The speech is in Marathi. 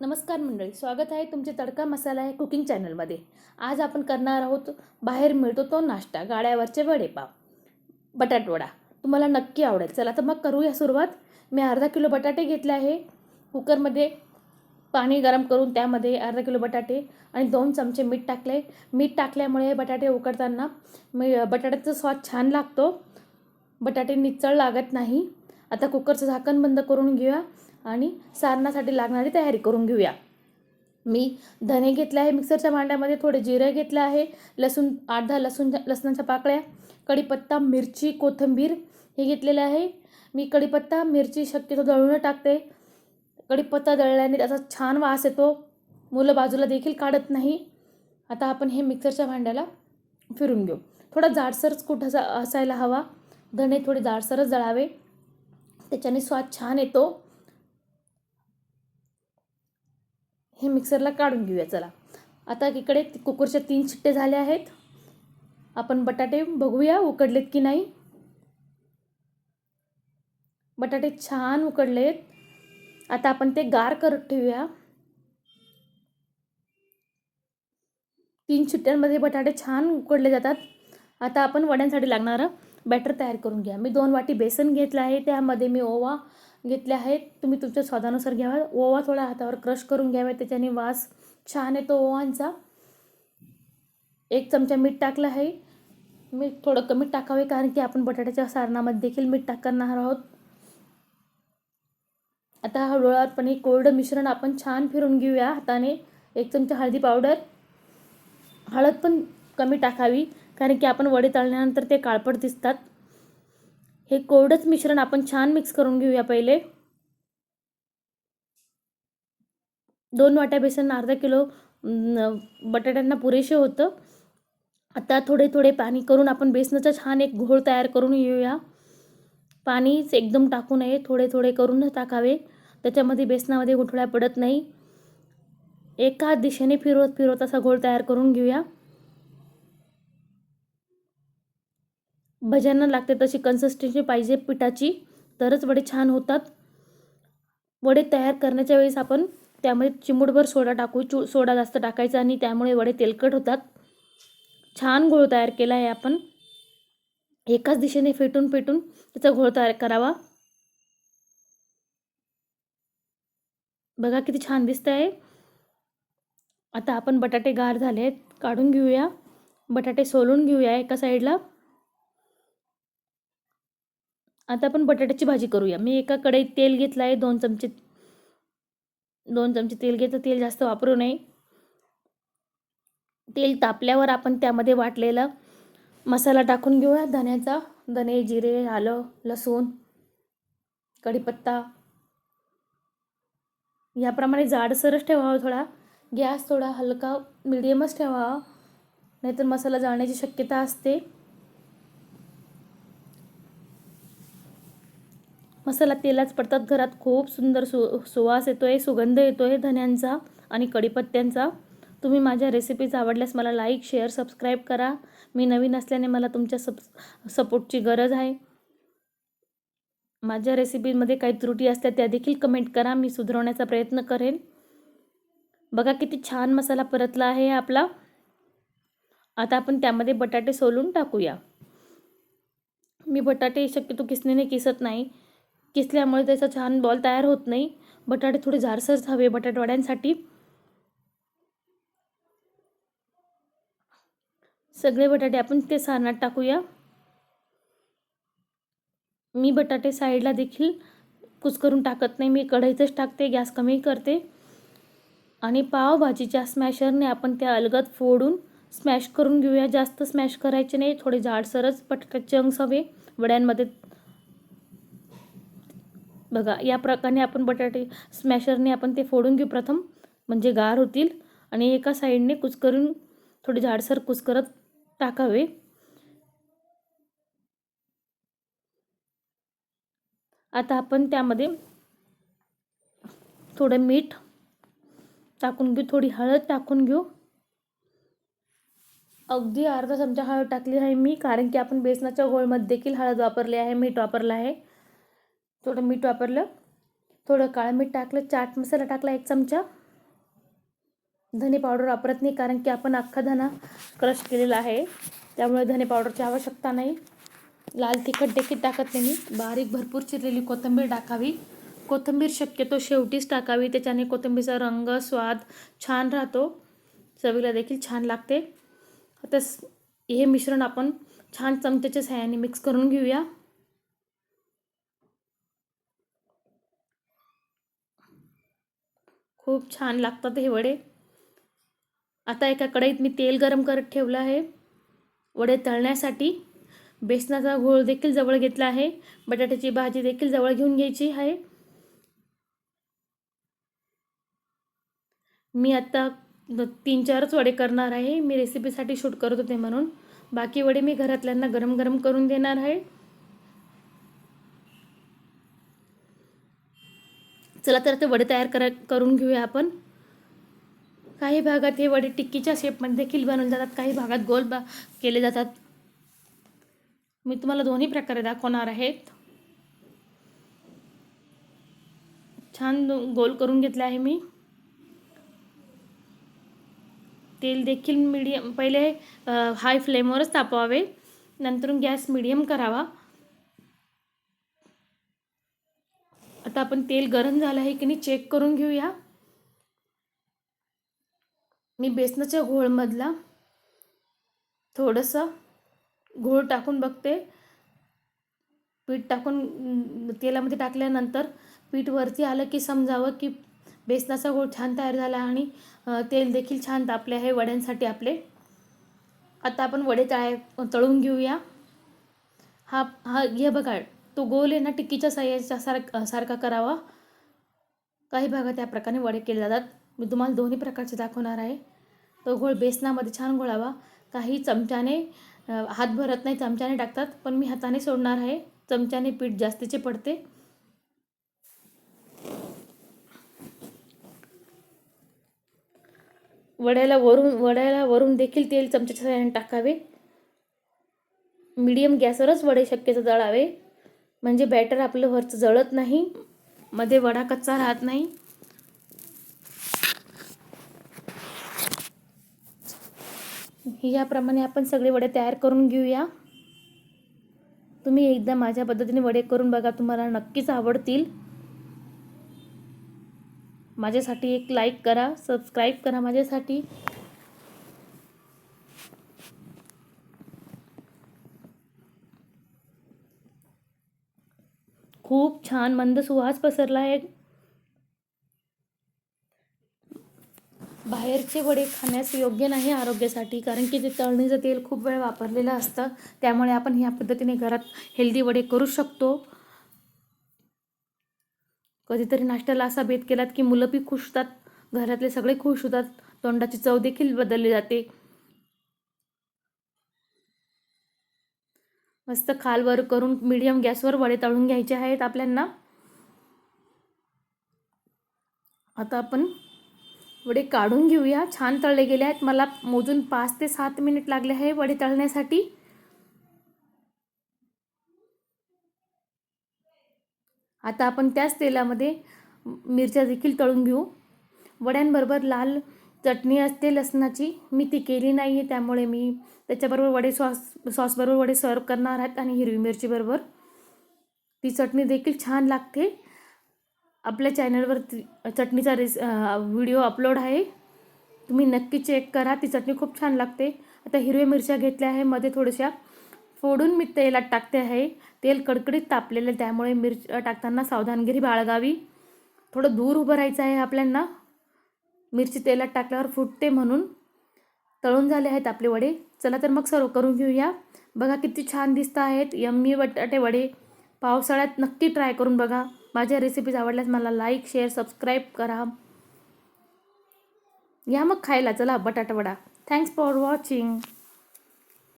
नमस्कार मंडळी स्वागत आहे तुमचे तडका मसाला आहे कुकिंग चॅनलमध्ये. आज आपण करणार आहोत बाहेर मिळतो तो नाश्ता गाड्यावरचे वडेपाव बटाटवडा. तुम्हाला नक्की आवडेल. चला तर मग करूया सुरुवात. मी अर्धा किलो बटाटे घेतले आहे. कुकरमध्ये पाणी गरम करून त्यामध्ये अर्धा किलो बटाटे आणि दोन चमचे मीठ टाकले. मीठ टाकल्यामुळे बटाटे उकडताना मी बटाट्याचा स्वाद छान लागतो. बटाटे निचळ लागत नाही. आता कुकरचं झाकण बंद करून घेऊया. आणि सारणासाठी लागणारी तयारी करून घेऊया. मी धने घेतले आहे मिक्सरच्या भांड्यामध्ये थोडे जिरे घेतले आहे लसूण आठ दहा लसूण लसणाच्या पाकळ्या कढीपत्ता मिरची कोथिंबीर हे घेतलेले आहे. मी कढीपत्ता मिरची शक्यतो दळून टाकते. कढीपत्ता दळल्याने त्याचा छान वास येतो. मुलं बाजूला देखील काढत नाही. आता आपण हे मिक्सरच्या भांड्याला फिरून घेऊ. थोडा जाडसरच कुठं असायला हवा. धणे थोडे जाडसरच जळावे त्याच्याने स्वाद छान येतो. हे मिक्सरला काढून घेऊया चला. आता इकडे कुकरच्या तीन शिट्टे झाले आहेत. आपण बटाटे बघूया उकडलेत की नाही. बटाटे छान उकडलेत. आता आपण ते गार करत ठेवूया. तीन शिट्ट्यांमध्ये बटाटे छान उकडले जातात. आता आपण वड्यांसाठी लागणारं बॅटर तयार करून घ्या. मी दोन वाटी बेसन घेतलं आहे त्यामध्ये मी ओवा घेतले आहेत. तुम्ही तुमच्या स्वादानुसार घ्यावा ओवा थोडा हातावर क्रश करून घ्यावा म्हणजे त्याच्याने वास छान येतो ओवांचा. एक चमचा मीठ टाकलं आहे. मीठ थोडं कमी टाकावे कारण की आपण बटाट्याच्या सारणामध्ये देखील मीठ टाकणार आहोत. आता हळूहळूपणे कोरडं मिश्रण आपण छान फिरून घेऊया. हाताने एक चमचा हळदी पावडर. हळद पण कमी टाकावी कारण की आपण वडे तळल्यानंतर ते काळपट दिसतात. हे कोरडंच मिश्रण आपण छान मिक्स करून घेऊया पहिले. दोन वाट्या बेसन अर्धा किलो बटाट्यांना पुरेसे होतं. आता थोडे थोडे पाणी करून आपण बेसनाचा छान एक घोळ तयार करून घेऊया. पाणीच एकदम टाकू नये थोडे थोडे करून टाकावे. त्याच्यामध्ये बेसनामध्ये गुठळ्या पडत नाही. एका दिशेने फिरवत फिरवत असा घोळ तयार करून घेऊया. भज्यांना लागते तशी कन्सिस्टन्सी पाहिजे पिठाची. तरच वडे छान होतात. वडे तयार करण्याच्या वेळेस आपण त्यामध्ये चिमूटभर सोडा टाकू. चू सोडा जास्त टाकायचा आणि त्यामुळे वडे तेलकट होतात. छान घोळ तयार केला आहे आपण. एकाच दिशेने फेटून फेटून त्याचा घोळ तयार करावा. बघा किती छान दिसत आहे. आता आपण बटाटे गार झाले आहेत काढून घेऊया. बटाटे सोलून घेऊया एका साईडला आता आपण बटाट्याची भाजी करूया. मी एका कढईत तेल घेतलं आहे दोन चमचे दोन चमचे तेल घेतलं. तेल जास्त वापरू नये. तेल तापल्यावर आपण त्यामध्ये वाटलेला मसाला टाकून घेऊया. धण्याचा धने जिरे आलं लसूण कढीपत्ता. याप्रमाणे जाडसरच ठेवावा थोडा. गॅस थोडा हलका मिडियमच ठेवावा नाहीतर मसाला जाळण्याची शक्यता असते. मसाला तेलाच पडतात. घरात खूप सुंदर सु सुवास येतो आहे सुगंध येतो आहे धन्यांचा आणि कढीपत्त्यांचा तुम्ही माझ्या रेसिपीज आवडल्यास मला लाईक शेअर सबस्क्राईब करा. मी नवीन असल्याने मला तुमच्या सब सपोर्टची गरज आहे. माझ्या रेसिपीमध्ये काही त्रुटी असल्या त्या देखील कमेंट करा. मी सुधारवण्याचा प्रयत्न करेन. बघा किती छान मसाला परतला आहे आपला. आता आपण त्यामध्ये बटाटे सोलून टाकूया. मी बटाटे शक्यतो किसणीने किसत नाही. किसल्यामुळे त्याचा छान बॉल तयार होत नाही. बटाटे थोडे जाडसर हवे बटाटवड्यांसाठी. सगळे बटाटे आपण ते सारणात टाकूया. मी बटाटे साईडला देखील कुसकरून टाकत नाही. मी कढईतच टाकते गॅस कमी करते. आणि पावभाजीच्या स्मॅशरने आपण त्या अलगद फोडून स्मॅश करून घेऊया. जास्त स्मॅश करायचे नाही थोडे जाडसरच बटाटे चंक्स हवे. वड्यांमध्ये बघा या प्रकारे आपण बटाटे स्मॅशरने आपण ते फोडून घेऊ प्रथम. म्हणजे गार होतील. आणि एका साईडने कुचकरून थोडी जाडसर कुचकरत टाकावे. आता आपण त्यामध्ये थोडं मीठ टाकून घेऊ. थोडी हळद टाकून घेऊ. अगदी अर्धा चमचा हळद टाकली आहे मी कारण की आपण बेसनाच्या गोळमध्ये देखील हळद वापरली आहे मीठ वापरलं आहे. थोडं मीठ वापरलं थोडं काळं मीठ टाकलं चाट मसाला टाकला एक चमचा. धने पावडर वापरत नाही कारण की आपण अख्खा धना क्रश केलेला आहे. त्यामुळे धने पावडरची आवश्यकता नाही. लाल तिखट देखील टाकत नाही मी. बारीक भरपूर चिरलेली कोथिंबीर टाकावी. कोथिंबीर शक्यतो शेवटीच टाकावी. त्याच्याने कोथिंबीरचा रंग स्वाद छान राहतो. चवीला देखील छान लागते. आता हे मिश्रण आपण छान चमच्याच्या सहाय्याने मिक्स करून घेऊया. खूप छान लागतात हे वडे. आता एका कढईत मी तेल गरम करत ठेवलं आहे. वडे तळण्यासाठी बेसनाचा घोळ देखील जवळ घेतला आहे. बटाट्याची भाजी देखील जवळ घेऊन घ्यायची आहे. मी आता तीन चारच वडे करणार आहे. मी रेसिपीसाठी शूट करत होते म्हणून. बाकी वडे मी घरातल्यांना गरम गरम करून देणार आहे. चला तर ते वडे तयार करा करून घेऊया आपण. काही भागात हे वडे टिक्कीच्या शेपमध्ये देखील बनवले जातात काही भागात गोल बा केले जातात. मी तुम्हाला दोन्ही प्रकारे दाखवणार आहेत. छान गोल करून घेतले आहे मी. तेल देखील मीडियम पहिले हाय फ्लेमवरच तापवावे. नंतर गॅस मीडियम करावा. आता आपण तेल गरम झालं आहे की नाही चेक करून घेऊया. मी बेसनाच्या घोळमधला थोडंसं घोळ टाकून बघते. पीठ टाकून तेलामध्ये टाकल्यानंतर पीठ वरती आलं की समजावं की बेसनाचा गोळ छान तयार झाला आणि तेल देखील छान तापले आहे वड्यांसाठी आपले. आता आपण वडे तळाय तळून घेऊया. हा हा हे बघा. तो गोल आहे ना टिक्कीच्या साह्याच्या सारख सारखा करावा. काही भागात या प्रकारे वडे केले जातात. मी तुम्हाला दोन्ही प्रकारचे दाखवणार आहे. तो घोळ बेसनामध्ये छान घोळावा काही चमच्याने हात भरत नाही चमच्याने टाकतात. पण मी हाताने सोडणार आहे. चमच्याने पीठ जास्तीचे पडते. वड्याला वरून वड्याला वरून देखील तेल चमच्याच्या सहाय्याने टाकावे. मीडियम गॅसवरच वडे शक्यतो जळावे म्हणजे बॅटर आपलं वरचं जळत नाही मध्ये वडा कच्चा राहत नाही. याप्रमाणे आपण सगळे वडे तयार करून घेऊया. तुम्ही एकदा माझ्या पद्धतीने वडे करून बघा तुम्हाला नक्कीच आवडतील. माझ्यासाठी एक लाईक करा सबस्क्राईब करा माझ्यासाठी. खूप छान मंद सुवास पसरला आहे. बाहेरचे वडे खाण्यास योग्य नाही आरोग्यासाठी कारण की ते तळणीचं तेल खूप वेळ वापरलेलं असतं त्यामुळे आपण ह्या पद्धतीने घरात हेल्दी वडे करू शकतो. कधीतरी नाश्त्याला असा भेद केलात की मुलं बी खुश होतात घरातले सगळे खुश होतात तोंडाची चव देखील बदलली जाते. मस्त खालवर करून मीडियम गॅसवर वडे तळून घ्यायचे आहेत आपल्यांना. आता आपण वडे काढून घेऊया. छान तळले गेले आहेत. मला मोजून पाच ते सात मिनिट लागले आहे वडे तळण्यासाठी. आता आपण त्याच तेलामध्ये मिरच्या देखील तळून घेऊ. वड्यांबरोबर लाल चटणी असते लसणाची मी ती केली नाही आहे त्यामुळे मी त्याच्याबरोबर वडे सॉस सॉसबरोबर वडे सर्व करणार आहेत आणि हिरवी मिरचीबरोबर ती चटणी देखील छान लागते. आपल्या चॅनलवर चटणीचा रेस व्हिडिओ अपलोड आहे. तुम्ही नक्की चेक करा ती चटणी खूप छान लागते. आता हिरव्या मिरच्या घेतल्या आहे मध्ये थोड्याशा फोडून मी तेलात टाकते आहे. तेल कडकडीत तापलेलं त्यामुळे मिरच टाकताना सावधानगिरी बाळगावी. थोडं दूर उभं राहायचं आहे आपल्यांना. मिरची तेलात टाकल्यावर फुटते म्हणून तळून झाले आहेत आपले वडे. चला तर मग सर्व करून घेऊया. बघा किती छान दिसत आहेत. यम्मी बटाटे वडे. पावसाळ्यात नक्की ट्राय करून बघा. माझ्या रेसिपीज आवडल्यास मला लाईक शेअर सबस्क्राईब करा. या मग खायला. चला बटाटा वडा. Thanks for watching